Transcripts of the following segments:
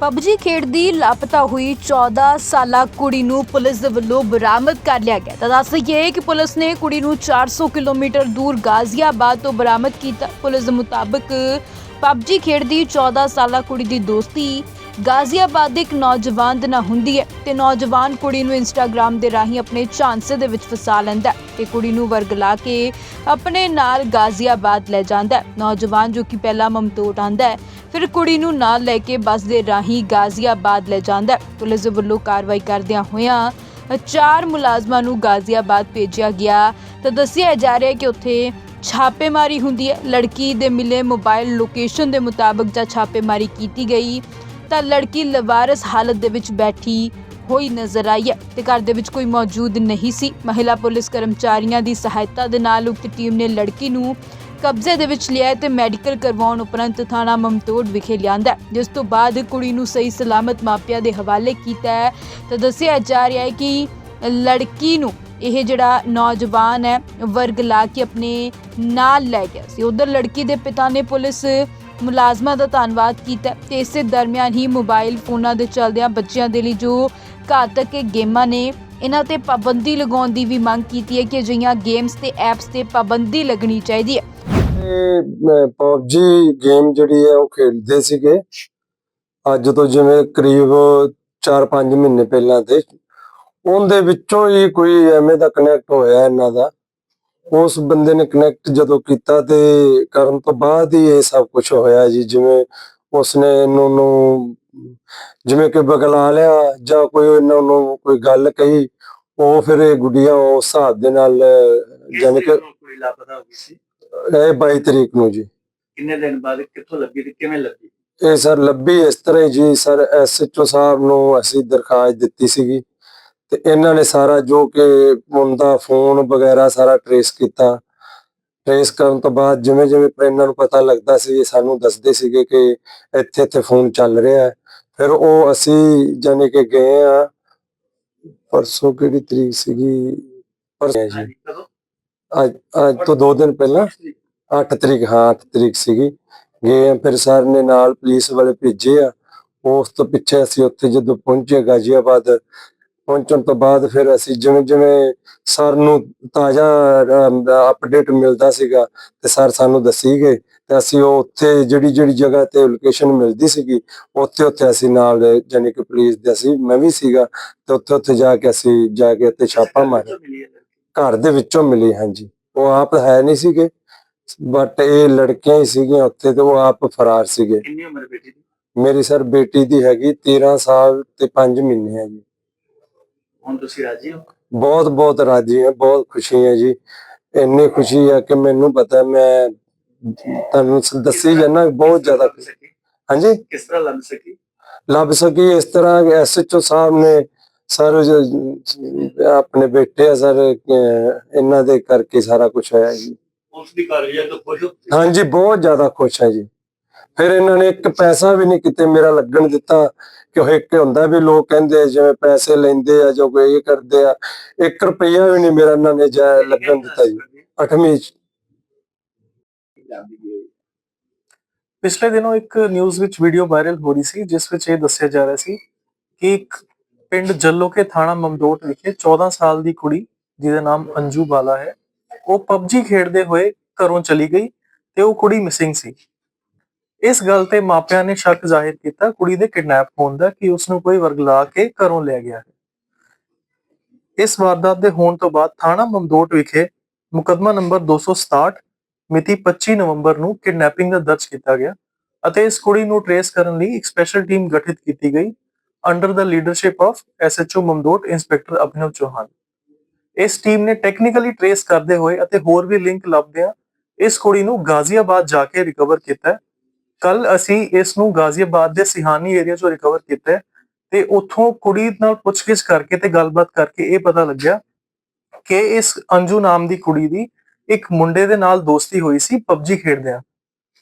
PUBG ਖੇਡਦੀ ਲਾਪਤਾ ਹੋਈ 14 ਸਾਲਾ ਕੁੜੀ ਨੂੰ ਪੁਲਿਸ ਦੇ ਵੱਲੋਂ ਬਰਾਮਦ ਕਰ ਲਿਆ ਗਿਆ। ਤਾਂ ਦੱਸ ਦਈਏ ਕਿ ਪੁਲਿਸ ਨੇ ਕੁੜੀ ਨੂੰ 400 ਕਿਲੋਮੀਟਰ ਦੂਰ ਗਾਜ਼ੀਆਬਾਦ ਤੋਂ ਬਰਾਮਦ ਕੀਤਾ। ਪੁਲਿਸ ਦੇ ਮੁਤਾਬਕ ਪਬਜੀ ਖੇਡਦੀ 14 ਸਾਲਾ ਕੁੜੀ ਦੀ ਦੋਸਤੀ ਗਾਜ਼ੀਆਬਾਦ ਦੇ ਇੱਕ ਨੌਜਵਾਨ ਦੇ ਨਾਲ ਹੁੰਦੀ ਹੈ ਤੇ ਨੌਜਵਾਨ ਕੁੜੀ ਨੂੰ ਇੰਸਟਾਗ੍ਰam ਦੇ ਰਾਹੀਂ ਆਪਣੇ ਝਾਂਸੇ ਦੇ ਵਿੱਚ ਫਸਾ ਲੈਂਦਾ ਹੈ ਤੇ ਕੁੜੀ ਨੂੰ ਵਰਗਲਾ ਕੇ ਆਪਣੇ ਨਾਲ ਗਾਜ਼ੀਆਬਾਦ ਲੈ ਜਾਂਦਾ ਹੈ। ਨੌਜਵਾਨ ਜੋ ਕਿ ਪਹਿਲਾਂ ਮਮਤੋਟ ਆਂਦਾ ਹੈ, ਫਿਰ ਕੁੜੀ ਨੂੰ ਨਾਲ ਲੈ ਕੇ ਬੱਸ ਦੇ ਰਾਹੀਂ ਗਾਜ਼ੀਆਬਾਦ ਲੈ ਜਾਂਦਾ ਹੈ। ਪੁਲਿਸ ਦੇ ਵੱਲੋਂ ਕਾਰਵਾਈ ਕਰਦਿਆਂ ਹੋਇਆਂ ਚਾਰ ਮੁਲਾਜ਼ਮਾਂ ਨੂੰ ਗਾਜ਼ੀਆਬਾਦ ਭੇਜਿਆ ਗਿਆ। ਤਾਂ ਦੱਸਿਆ ਜਾ ਰਿਹਾ ਹੈ ਕਿ ਉੱਥੇ ਛਾਪੇਮਾਰੀ ਹੁੰਦੀ ਹੈ। ਲੜਕੀ ਦੇ ਮਿਲੇ ਮੋਬਾਈਲ ਲੋਕੇਸ਼ਨ ਦੇ ਮੁਤਾਬਕ ਜਾਂ ਛਾਪੇਮਾਰੀ ਕੀਤੀ ਗਈ। ਤਾਂ ਲੜਕੀ ਲਵਾਰਸ ਹਾਲਤ ਦੇ ਵਿੱਚ ਬੈਠੀ ਹੋਈ ਨਜ਼ਰ ਆਈ ਹੈ ਤੇ ਘਰ ਦੇ ਵਿੱਚ ਕੋਈ ਮੌਜੂਦ ਨਹੀਂ ਸੀ। ਮਹਿਲਾ ਪੁਲਿਸ ਕਰਮਚਾਰੀਆਂ ਦੀ ਸਹਾਇਤਾ ਦੇ ਨਾਲ ਉਕਤ ਟੀਮ ਨੇ ਲੜਕੀ ਨੂੰ ਕਬਜ਼ੇ ਦੇ ਵਿੱਚ ਲਿਆ ਹੈ ਤੇ ਮੈਡੀਕਲ ਕਰਵਾਉਣ ਉਪਰੰਤ ਥਾਣਾ ਮਮਤੋੜ ਵਿਖੇ ਲਿਆਂਦਾ ਜਿਸ ਤੋਂ ਬਾਅਦ ਕੁੜੀ ਨੂੰ ਸਹੀ ਸਲਾਮਤ ਮਾਪਿਆਂ ਦੇ ਹਵਾਲੇ ਕੀਤਾ ਹੈ ਤਾਂ ਦੱਸਿਆ ਜਾ ਰਿਹਾ ਹੈ ਕਿ ਲੜਕੀ ਨੂੰ ਇਹ ਜਿਹੜਾ ਨੌਜਵਾਨ ਹੈ, ਵਰਗ ਲਾ ਕੇ ਆਪਣੇ ਨਾਲ ਲੈ ਗਿਆ ਸੀ। ਉਧਰ ਲੜਕੀ ਦੇ ਪਿਤਾ ਨੇ ਪੁਲਿਸ ਮੁਲਾਜ਼ਮਾਂ ਦਾ ਧੰਨਵਾਦ ਕੀਤਾ ਤੇ ਇਸੇ ਦਰਮਿਆਨ ਹੀ ਮੋਬਾਈਲ ਫੋਨਾਂ ਦੇ ਚੱਲਦਿਆਂ ਬੱਚਿਆਂ ਦੇ ਲਈ ਜੋ ਘਾਤਕ ਇਹ ਗੇਮਾਂ ਨੇ, ਇਹਨਾਂ ਤੇ ਪਾਬੰਦੀ ਲਗਾਉਣ ਦੀ ਵੀ ਮੰਗ ਕੀਤੀ ਹੈ ਕਿ ਅਜਿਹੀਆਂ ਗੇਮਸ ਤੇ ਐਪਸ ਤੇ ਪਾਬੰਦੀ ਲੱਗਣੀ ਚਾਹੀਦੀ ਹੈ। ਇਹ ਪਬਜੀ ਗੇਮ ਜਿਹੜੀ ਹੈ ਉਹ ਖੇਡਦੇ ਸੀਗੇ। ਅੱਜ ਤੋਂ ਜਿਵੇਂ ਕਰੀਬ 4-5 ਮਹੀਨੇ ਪਹਿਲਾਂ ਤੇ, ਉਹਦੇ ਵਿੱਚੋਂ ਹੀ ਕੋਈ ਐਵੇਂ ਦਾ ਕਨੈਕਟ ਹੋਇਆ ਇਹਨਾਂ ਦਾ। ਉਸ ਬੰਦੇ ਨੇ ਕਨੈਕਟ ਜਦੋਂ ਕੀਤਾ ਤੇ ਕਰਨ ਤੋਂ ਬਾਅਦ ਹੀ ਇਹ ਸਭ ਕੁਝ ਹੋਇਆ ਜੀ ਜਿਵੇਂ ਉਸਨੇ ਇਹਨੂੰ ਨੂੰ ਜਿਵੇਂ ਕਿ ਬਗਲਾ ਲਿਆ ਜਾਂ ਕੋਈ ਇਹਨਾਂ ਨੂੰ ਕੋਈ ਗੱਲ ਕਹੀ ਉਹ ਫਿਰ ਇਹ ਗੁੱਡੀਆਂ ਉਸ ਹਿਸਾਬ ਦੇ ਨਾਲ ਜਾਣੀ ਕਿ ਕੁੜੀ ਲਾਪਤਾ ਹੋ ਗਈ ਸੀ ਇਹ 22 ਤਰੀਕ ਨੂੰ ਜੀ। ਕਿੰਨੇ ਦਿਨ ਬਾਅਦ ਕਿੱਥੋਂ ਲੱਗੀ ਤੇ ਕਿਵੇਂ ਲੱਗੀ ਇਹ ਸਰ ਲੱਭੀ ਇਸ ਤਰ੍ਹਾਂ ਜੀ ਸਰ ਐਸਐਚਓ ਸਾਹਿਬ ਨੂੰ ਅਸੀਂ ਦਰਖਾਸਤ ਦਿੱਤੀ ਸੀਗੀ। ਤੇ ਇਹਨਾਂ ਨੇ ਸਾਰਾ ਜੋ ਕਿ ਮੁੰਡਾ ਫੋਨ ਵਗੈਰਾ ਸਾਰਾ ਟਰੇਸ ਕੀਤਾ। ਟਰੇਸ ਕਰਨ ਤੋਂ ਬਾਅਦ ਜਿਵੇਂ ਜਿਵੇਂ ਇਹਨਾਂ ਨੂੰ ਪਤਾ ਲੱਗਦਾ ਸੀ ਸਾਨੂੰ ਦੱਸਦੇ ਸੀਗੇ ਕਿ ਇੱਥੇ ਇੱਥੇ ਫੋਨ ਚੱਲ ਰਿਹਾ ਹੈ। ਫਿਰ ਉਹ ਅਸੀਂ ਜਾਣੇ ਕਿ ਗਏ ਆ ਪਰਸੋਂ ਕਿਹੜੀ ਤਰੀਕ ਸੀਗੀ? ਪਰਸੋਂ ਜੀ। ਅੱਜ ਅੱਜ ਤੋਂ 2 ਦਿਨ ਪਹਿਲਾਂ। 8 ਤਰੀਕ, ਹਾਂ 8 ਤਰੀਕ ਸੀਗੀ। ਗਏ ਆ ਫਿਰ ਸਰ ਨੇ ਨਾਲ ਪੁਲਿਸ ਵਾਲੇ ਭੇਜੇ ਆ। ਉਸ ਤੋਂ ਪਿੱਛੇ ਅਸੀਂ ਉੱਥੇ ਜਦੋਂ ਪਹੁੰਚੇ ਗਾਜ਼ੀਆਬਾਦ ਪਹੁੰਚਣ ਤੋਂ ਬਾਅਦ ਫਿਰ ਅਸੀਂ ਜਿਵੇਂ ਜਿਵੇਂ ਸਰ ਨੂੰ ਤਾਜ਼ਾ ਅਪਡੇਟ ਮਿਲਦਾ ਸੀਗਾ ਤੇ ਸਰ ਸਾਨੂੰ ਦੱਸੀ ਗਏ ਤੇ ਅਸੀਂ ਉਹ ਉੱਥੇ ਜਿਹੜੀ ਜਿਹੜੀ ਜਗ੍ਹਾ ਤੇ ਲੋਕੇਸ਼ਨ ਮਿਲਦੀ ਸੀਗੀ ਉੱਥੇ ਉੱਥੇ ਅਸੀਂ ਨਾਲ ਜਾਣੀ ਕਿ ਪੁਲਿਸ ਦੇ ਅਸੀਂ ਮੈਂ ਵੀ ਸੀਗਾ ਤੇ ਉੱਥੇ ਉੱਥੇ ਜਾ ਕੇ ਅਸੀਂ ਜਾ ਕੇ ਉੱਥੇ ਛਾਪਾ ਮਾਰਿਆ? ਘਰ ਦੇ ਵਿੱਚੋਂ ਮਿਲੀ ਹਾਂਜੀ। ਉਹ ਆਪ ਹੈ ਨਹੀਂ ਸੀਗੇ ਬਟ ਇਹ ਲੜਕੀਆਂ ਹੀ ਸੀਗੀਆਂ ਉੱਥੇ ਤੇ ਉਹ ਆਪ ਫਰਾਰ ਸੀਗੇ। ਕਿੰਨੀ ਉਮਰ ਬੇਟੀ ਦੀ? ਮੇਰੀ ਸਰ ਬੇਟੀ ਦੀ ਹੈਗੀ 13 ਸਾਲ ਤੇ 5 ਮਹੀਨੇ ਹੈ ਜੀ। ਹੁਣ ਤੁਸੀਂ ਰਾਜੀ ਹੋ? ਬਹੁਤ ਬਹੁਤ ਰਾਜੀ ਹਾਂ ਬਹੁਤ ਖੁਸ਼ੀ ਹੈ ਜੀ। ਇੰਨੀ ਖੁਸ਼ੀ ਹੈ ਕਿ ਮੈਨੂੰ ਪਤਾ ਮੈਂ ਤੁਹਾਨੂੰ ਦੱਸੀ ਜਾਣਾ ਬਹੁਤ ਜ਼ਿਆਦਾ ਹਾਂਜੀ? ਕਿਸ ਤਰ੍ਹਾਂ ਲੱਭ ਸਕੀ? ਲੱਭ ਸਕੀ ਇਸ ਤਰ੍ਹਾਂ ਐਸਐਚਓ ਸਾਹਿਬ ਨੇ ਸਰ ਆਪਣੇ ਬੇਟੇ ਆ ਸਰ ਇਹਨਾਂ ਦੇ ਕਰਕੇ ਸਾਰਾ ਕੁਝ ਹੋਇਆ ਜੀ। ਉਸ ਦੀ ਕਾਰਵਾਈ ਤੋਂ ਖੁਸ਼ ਹੋ ਹਾਂਜੀ ਬਹੁਤ ਜ਼ਿਆਦਾ ਖੁਸ਼ ਹੈ ਜੀ। ਫਿਰ ਇਹਨਾਂ ਨੇ ਇੱਕ ਪੈਸਾ ਵੀ ਨਹੀਂ ਕਿਤੇ ਮੇਰਾ ਲੱਗਣ ਦਿੱਤਾ। ਕਿ ਇੱਕ ਹੁੰਦਾ ਵੀ ਲੋਕ ਕਹਿੰਦੇ ਜਿਵੇਂ ਪੈਸੇ ਲੈਂਦੇ ਆ ਜੋ ਕੋਈ ਇਹ ਕਰਦੇ ਆ 1 ਰੁਪਈਆ ਵੀ ਨਹੀਂ ਮੇਰਾ ਇਹਨਾਂ ਨੇ ਜਾ ਲੱਗਣ ਦਿੱਤਾ ਜੀ 8ਵੀਂ ਚ। ਪਿਛਲੇ ਦਿਨੋਂ ਇੱਕ ਨਿਊਜ਼ ਵਿੱਚ ਵੀਡੀਓ ਵਾਇਰਲ ਹੋ ਰਹੀ ਸੀ, ਜਿਸ ਵਿੱਚ ਇਹ ਦੱਸਿਆ ਜਾ ਰਿਹਾ ਸੀ ਕਿ ਇੱਕ ਪਿੰਡ ਜੱਲੋਕੇ ਥਾਣਾ ਮਮਦੋਟ ਵਿਖੇ 14 ਸਾਲ ਦੀ ਕੁੜੀ, ਜਿਹਦਾ ਨਾਮ ਅੰਜੂ ਬਾਲਾ ਹੈ, ਉਹ ਪਬਜੀ ਖੇਡਦੇ ਹੋਏ ਘਰੋਂ ਚਲੀ ਗਈ ਤੇ ਉਹ ਕੁੜੀ ਮਿਸਿੰਗ ਸੀ। ਇਸ ਗੱਲ ਤੇ ਮਾਪਿਆਂ ਨੇ ਸ਼ੱਕ ਜ਼ਾਹਿਰ ਕੀਤਾ, ਕੁੜੀ ਦੇ ਕਿਡਨੈਪ ਹੋਣ ਦਾ ਕਿ ਉਸ ਨੂੰ ਕੋਈ ਵਰਗਲਾ ਕੇ ਘਰੋਂ ਲੈ ਗਿਆ ਹੈ। ਇਸ ਵਾਰਦਾਤ ਦੇ ਹੋਣ ਤੋਂ ਬਾਅਦ ਥਾਣਾ ਮਮਦੋਟ ਵਿਖੇ ਮੁਕੱਦਮਾ ਨੰਬਰ 267 ਮਿਤੀ 25 ਨਵੰਬਰ ਨੂੰ ਕਿਡਨੈਪਿੰਗ ਦਾ ਦਰਜ ਕੀਤਾ ਗਿਆ ਅਤੇ ਇਸ ਕੁੜੀ ਨੂੰ ਟਰੇਸ ਕਰਨ ਲਈ ਇੱਕ ਸਪੈਸ਼ਲ ਟੀਮ ਗਠਿਤ ਕੀਤੀ ਗਈ under the leadership of SHO Mamdot, inspector Abhinav Chauhan. ਇਸ ਟੀਮ ਨੇ ਟੈਕਨੀਕਲੀ ਟਰੇਸ ਕਰਦੇ ਹੋਏ ਅਤੇ ਹੋਰ ਵੀ ਲਿੰਕ ਲੱਭਦਿਆਂ ਇਸ ਕੁੜੀ ਨੂੰ ਗਾਜ਼ੀਆਬਾਦ ਜਾ ਕੇ ਰਿਕਵਰ ਕੀਤਾ ਕੱਲ ਅਸੀਂ ਇਸ ਨੂੰ ਗਾਜ਼ੀਆਬਾਦ ਦੇ ਸਿਹਾਨੀ ਏਰੀਆ ਚੋਂ ਰਿਕਵਰ ਕੀਤਾ ਤੇ ਉੱਥੋਂ ਕੁੜੀ ਨਾਲ ਪੁੱਛਗਿੱਛ ਕਰਕੇ ਤੇ ਗੱਲਬਾਤ ਕਰਕੇ ਇਹ ਪਤਾ ਲੱਗਿਆ ਕਿ ਇਸ ਅੰਜੂ ਨਾਮ ਦੀ ਕੁੜੀ ਦੀ ਇੱਕ ਮੁੰਡੇ ਦੇ ਨਾਲ ਦੋਸਤੀ ਹੋਈ ਸੀ ਪਬਜੀ ਖੇਡਦਿਆਂ।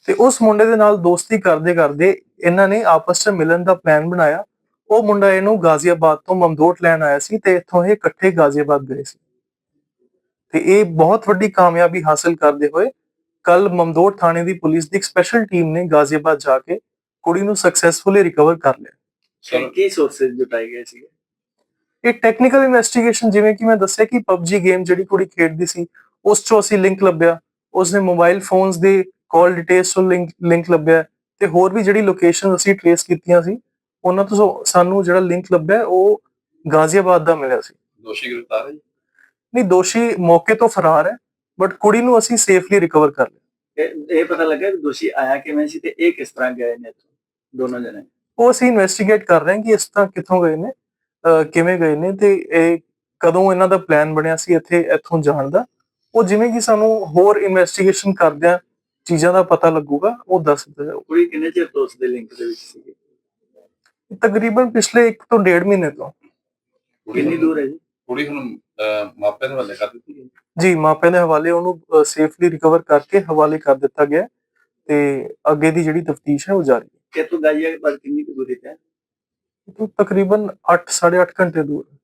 ਤੇ ਉਸ ਮੁੰਡੇ ਦੇ ਨਾਲ ਦੋਸਤੀ ਕਰਦੇ ਕਰਦੇ ਇਹਨਾਂ ਨੇ ਆਪਸ ਵਿੱਚ ਮਿਲਣ ਦਾ ਪਲਾਨ ਬਣਾਇਆ। ਉਹ ਮੁੰਡਾ ਇਹਨੂੰ ਗਾਜ਼ੀਆਬਾਦ ਤੋਂ ਮਮਦੋਟ ਲੈਣ ਆਇਆ ਸੀ ਤੇ ਇੱਥੋਂ ਇਹ ਇਕੱਠੇ ਗਾਜ਼ੀਆਬਾਦ ਗਏ ਸੀ। ਤੇ ਇਹ ਬਹੁਤ ਵੱਡੀ ਕਾਮਯਾਬੀ ਹਾਸਲ ਕਰਦੇ ਹੋਏ ਕੱਲ ਮਮਦੋਟ ਥਾਣੇ ਦੀ ਪੁਲਿਸ ਦੀ ਇੱਕ ਸਪੈਸ਼ਲ ਟੀਮ ਨੇ ਗਾਜ਼ੀਆਬਾਦ ਜਾ ਕੇ ਕੁੜੀ ਨੂੰ ਸਕਸੈਸਫੁਲੀ ਰਿਕਵਰ ਕਰ ਲਿਆ। ਕੀ ਸੋਰਸਸ ਜੁਟਾਏ ਗਏ ਸੀ ਇਹ ਟੈਕਨੀਕਲ ਇਨਵੈਸਟੀਗੇਸ਼ਨ ਜਿਵੇਂ ਕਿ ਮੈਂ ਦੱਸਿਆ ਕਿ PUBG ਗੇਮ ਜਿਹੜੀ ਕੁੜੀ ਖੇਡਦੀ ਸੀ ਉਸ ਚੋਂ ਅਸੀਂ ਲਿੰਕ ਲੱਭਿਆ। ਉਸਨੇ ਮੋਬਾਈਲ ਫੋਨਸ ਦੇ ਕਾਲ ਡਿਟੇਲਸ ਤੋਂ ਲਿੰਕ ਲਿੰਕ ਲੱਭਿਆ। ਤੇ ਹੋਰ ਵੀ ਜਿਹੜੀ ਲੋਕੇਸ਼ਨ ਅਸੀਂ ਟ੍ਰੇਸ ਕੀਤੀਆਂ ਸੀ ਉਹਨਾਂ ਤੋਂ ਸਾਨੂੰ ਜਿਹੜਾ ਲਿੰਕ ਲੱਭਿਆ ਉਹ ਗਾਜ਼ੀਆਬਾਦ ਦਾ ਮਿਲਿਆ ਸੀ। ਦੋਸ਼ੀ ਗ੍ਰਿਫਤਾਰ ਹੈ ਜੀ। ਨਹੀਂ ਦੋਸ਼ੀ ਮੌਕੇ ਤੋਂ ਫਰਾਰ ਹੈ। ਬਟ ਕੁੜੀ ਨੂੰ ਅਸੀਂ ਸੇਫਲੀ ਰਿਕਵਰ ਕਰ ਲਿਆ। ਇਹ ਇਹ ਪਤਾ ਲੱਗਾ ਕਿ ਦੋਸ਼ੀ ਆਇਆ ਕਿਵੇਂ ਸੀ ਤੇ ਇਹ ਕਿਸ ਤਰ੍ਹਾਂ ਗਏ ਨੇ? ਦੋਨੋਂ ਜਣੇ। ਉਹ ਅਸੀਂ ਇਨਵੈਸਟੀਗੇਟ ਕਰ ਰਹੇ ਹਾਂ ਕਿ ਇਸ ਤਰ੍ਹਾਂ ਕਿੱਥੋਂ ਗਏ ਨੇ ਕਿਵੇਂ ਗਏ ਨੇ ਤੇ ਇਹ ਕਦੋਂ ਇਹਨਾਂ ਦਾ ਪਲਾਨ ਬਣਿਆ ਸੀ ਇੱਥੇ ਇੱਥੋਂ ਜਾਣ ਦਾ। ਉਹ ਜਿਵੇਂ ਕਿ ਸਾਨੂੰ ਹੋਰ ਇਨਵੈਸਟੀਗੇਸ਼ਨ ਕਰਦਿਆਂ ਚੀਜ਼ਾਂ ਦਾ ਪਤਾ ਲੱਗੂਗਾ ਉਹ ਦੱਸ ਦਿੱਤਾ ਕੁੜੀ ਕਿੰਨੇ ਚਿਰ ਤੋਂ ਉਸ ਦੇ ਲਿੰਕ ਦੇ ਵਿੱਚ ਸੀ ਤਕਰੀਬਨ ਪਿਛਲੇ 1 ਤੋਂ 1.5 ਮਹੀਨੇ ਤੋਂ। ਕਿੰਨੀ ਦੂਰ ਹੈ ਜੀ? ਕੁੜੀ ਹੁਣ ਅਹ, ਮਾਪਿਆਂ ਦੇ ਹਵਾਲੇ ਕਰ ਦਿੱਤੀ ਗਈ। ਜੀ ਮਾਪਿਆਂ ਦੇ ਹਵਾਲੇ ਉਹਨੂੰ ਸੇਫਲੀ ਰਿਕਵਰ ਕਰਕੇ ਹਵਾਲੇ ਕਰ ਦਿੱਤਾ ਗਿਆ ਹੈ ਤੇ ਅੱਗੇ ਦੀ ਜਿਹੜੀ ਤਫਤੀਸ਼ ਹੈ ਉਹ ਜਾਰੀ ਹੈ। ਕਿ ਤੂੰ ਪਰ ਕਿੰਨੀ ਕੁ ਦੂਰੀ ਤੇ ਹੈ? ਇਹ ਤੋਂ ਤਕਰੀਬਨ 8 8.5 ਘੰਟੇ ਦੂਰ ਹੈ।